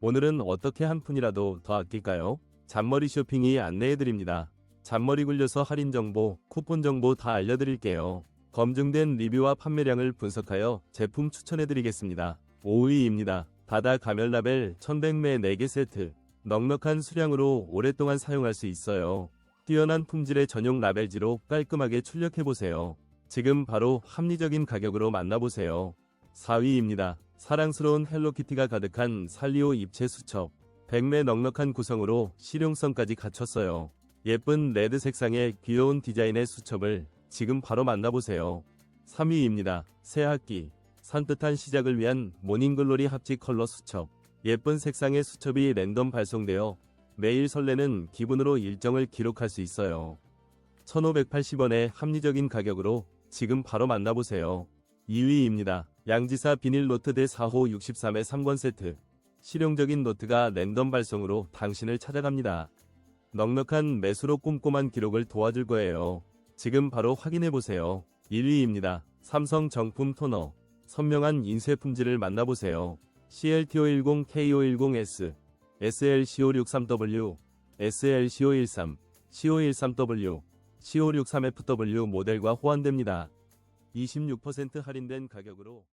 오늘은 어떻게 한 푼이라도 더 아낄까요? 잔머리 쇼핑이 안내해드립니다. 잔머리 굴려서 할인 정보, 쿠폰 정보 다 알려드릴게요. 검증된 리뷰와 판매량을 분석하여 제품 추천해드리겠습니다. 5위입니다. 바다 가면 라벨 1100매 4개 세트. 넉넉한 수량으로 오랫동안 사용할 수 있어요. 뛰어난 품질의 전용 라벨지로 깔끔하게 출력해보세요. 지금 바로 합리적인 가격으로 만나보세요. 4위입니다. 사랑스러운 헬로키티가 가득한 살리오 입체 수첩. 100매 넉넉한 구성으로 실용성까지 갖췄어요. 예쁜 레드 색상의 귀여운 디자인의 수첩을 지금 바로 만나보세요. 3위입니다. 새 학기. 산뜻한 시작을 위한 모닝글로리 합지 컬러 수첩. 예쁜 색상의 수첩이 랜덤 발송되어 매일 설레는 기분으로 일정을 기록할 수 있어요. 1580원의 합리적인 가격으로 지금 바로 만나보세요. 2위입니다. 양지사 비닐 노트 대 4호 63의 3권 세트. 실용적인 노트가 랜덤 발송으로 당신을 찾아갑니다. 넉넉한 매수로 꼼꼼한 기록을 도와줄 거예요. 지금 바로 확인해보세요. 1위입니다. 삼성 정품 토너. 선명한 인쇄 품질을 만나보세요. CLTO10, K510S, SLC563W, SLC513, C513W, C563FW 모델과 호환됩니다. 26% 할인된 가격으로